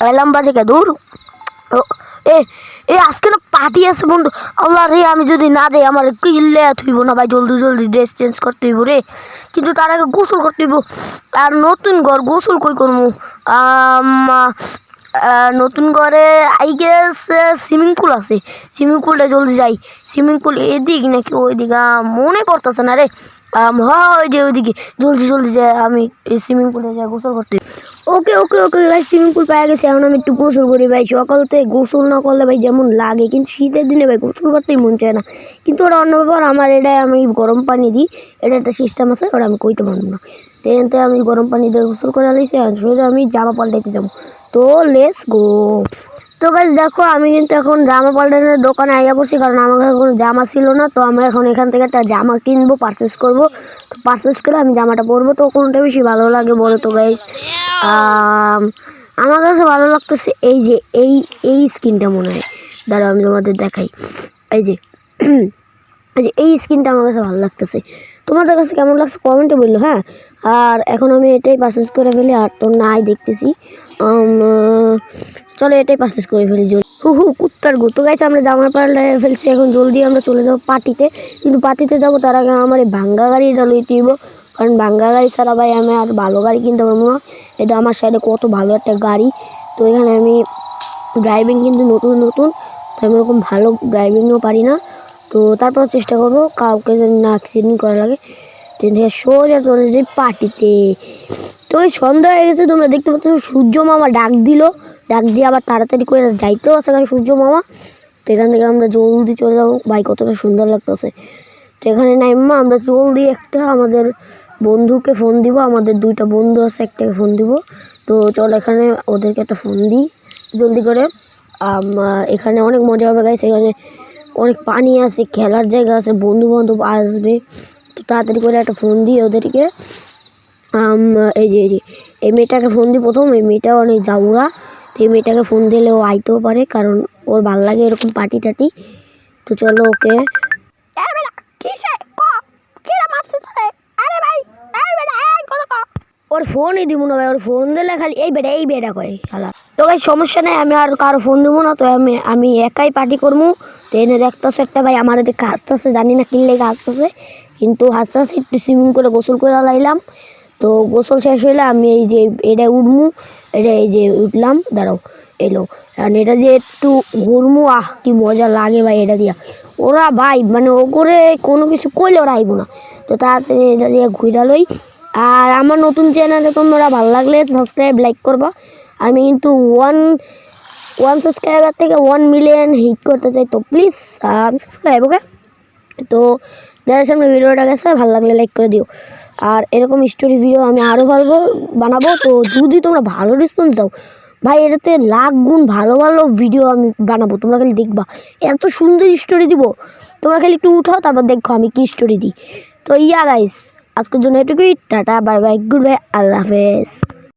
এলাম বাজে কে, দূর। এ এ, আজকে না পার্টি আছে বন্ধু। আল্লাহ রে, আমি যদি না যাই, আমার কিল্লে থইব না ভাই? জলদি জলদি ড্রেস চেঞ্জ করতে হইব রে। কিন্তু তার আগে গোসল করতে হইব। আর নতুন ঘর গোসল কই করব নতুন ঘরে আই গেস সুইমিং পুল আছে। সুইমিং পুলটা জলদি যাই। সুইমিং পুল এদিক নাকি ওইদিক? মনে পড়তেছে না রে। হয় যে ওইদিকে। জলদি জলদি যাই আমি এই সুইমিং পুলে যাই গোসল করতে। ওকে ওকে ওকে ভাই সুইমিং পুল পাওয়া গেছে। এখন আমি একটু গোসল করি ভাই। সকালতে গোসল না করলে ভাই যেমন লাগে, কিন্তু শীতের দিনে ভাই গোসল করতেই মন চায় না। কিন্তু ওটা অন্য ব্যাপার। আমার এটা আমি গরম পানি দিই। এটা একটা সিস্টেম আছে, ওটা আমি কইতে পারব না। তো আমি গরম পানি দিয়ে গোসল করে আলাইছি আর আমি জামা পাল্টাইতে যাব। তো লেস গো তো গাছ দেখো, আমি কিন্তু এখন জামা পাল্টানোর দোকানে আইয়া পড়ছি, কারণ আমার কাছে কোনো জামা ছিল না, তো আমি এখন এখান থেকে একটা জামা কিনবো পারচেস করব। তো পারচেস করে আমি জামাটা পরবো। তো কোনটা বেশি ভালো লাগে বলো তো গাইজ আমার কাছে ভালো লাগতেছে এই যে, এই এই স্কিনটা মনে হয়। দাঁড়াও, আমি তোমাদের দেখাই। এই যে এই যে, এই স্কিনটা আমার কাছে ভালো লাগতেছে। তোমাদের কাছে কেমন লাগছে কমেন্টে বলল হ্যাঁ? আর এখন আমি এটাই পারচেস করে ফেলি আর তো নাই দেখতেছি। চলো এটাই পারচেস করে ফেলি জলদি। হু হু, কুত্তার গু। তো গাইছে আমরা জামার পাল্টা ফেলছি, এখন জলদি আমরা চলে যাব পার্টিতে। কিন্তু পার্টিতে যাব তার আগে আমার এই ভাঙ্গা গাড়িটা লইতে হইব। কারণ ভাঙ্গা গাড়ি ছাড়া ভাই, আমি আর ভালো গাড়ি কিনতে পারব না। এটা আমার সাইডে কত ভালো একটা গাড়ি। তো এখানে আমি ড্রাইভিং কিন্তু নতুন নতুন। তো আমি ওরকম ভালো ড্রাইভিংও পারি না। তো তারপর চেষ্টা করব কাউকে যেন না অ্যাক্সিডেন্ট করা লাগে। থেকে সোজা চলে যাই পার্টিতে। তো ওই সন্ধ্যা হয়ে গেছে, তোমরা দেখতে পাচ্ছ সূর্য মামা ডাক দিল। ডাক দিয়ে আবার তাড়াতাড়ি করে যাইতেও আছে কারণ সূর্য মামা। তো এখান থেকে আমরা জলদি চলে যাব। ভাই, কতটা সুন্দর লাগতেছে। তো এখানে নাইমা আমরা জলদি একটা আমাদের বন্ধুকে ফোন দিব। আমাদের দুইটা বন্ধু আছে, একটাকে ফোন দিব। তো চল এখানে ওদেরকে একটা ফোন দিই। জলদি করে। এখানে অনেক মজা হবে গাইছে এখানে অনেক পানি আছে, খেলার জায়গা আছে বন্ধু বান্ধব আসবে। তো তাড়াতাড়ি করে একটা ফোন দিই ওদেরকে এই যে এই যে, এই মেয়েটাকে ফোন দিই প্রথম, এই মেয়েটা অনেক জাউরা। তো এই মেয়েটাকে ফোন দিলে ও আইতেও পারে, কারণ ওর ভালো লাগে এরকম পার্টি টাটি। তো চলো ওকে ওর ফোনই দিব না ভাই, ওর ফোন দিলে খালি, এই বেটা এই বেটা কয় খালা তো ভাই, সমস্যা নেই, আমি আর কারও ফোন দেবো না, তো আমি আমি একাই পার্টি করব তো এনে দেখতেছে একটা ভাই, আমার এদিকে হাসতেছে, জানি না কিনলে হাসতেছে, কিন্তু হাসতেছে, একটু সুইমিং করে গোসল করে লাইলাম। তো গোসল শেষ হইলে আমি এই যে, এটা উঠমু, এটা এই যে উঠলাম, দাঁড়াও, এলো। কারণ এটা দিয়ে একটু ঘুরমু, আহ, কি মজা লাগে ভাই এটা দিয়া। ওরা ভাই মানে ও করে কোনো কিছু করলে ওরা আইব না। তো তাড়াতাড়ি এটা দিয়ে ঘুরালোই আর আমার নতুন চ্যানেলে তোমরা ভালো লাগলে সাবস্ক্রাইব লাইক করবা। আমি কিন্তু ওয়ান ওয়ান সাবস্ক্রাইবার থেকে ওয়ান মিলিয়ন হিট করতে চাই, তো প্লিজ সাবস্ক্রাইব ওকে তো যারা সামনে ভিডিওটা গেছে, ভালো লাগলে লাইক করে দিও। আর এরকম স্টোরি ভিডিও আমি আরও ভালো বানাবো, তো যদি তোমরা ভালো রেসপন্স দাও, ভাই, এটাতে লাখ গুণ ভালো ভালো ভিডিও আমি বানাবো, তোমরা খালি দেখবা। এত সুন্দর স্টোরি দিব, তোমরা খালি একটু উঠাও, তারপর দেখো আমি কি স্টোরি দিই। তো ইয়া গাইস আজকের জন্য এটুকুই, tata bye bye good bye আল্লাহ হাফেজ।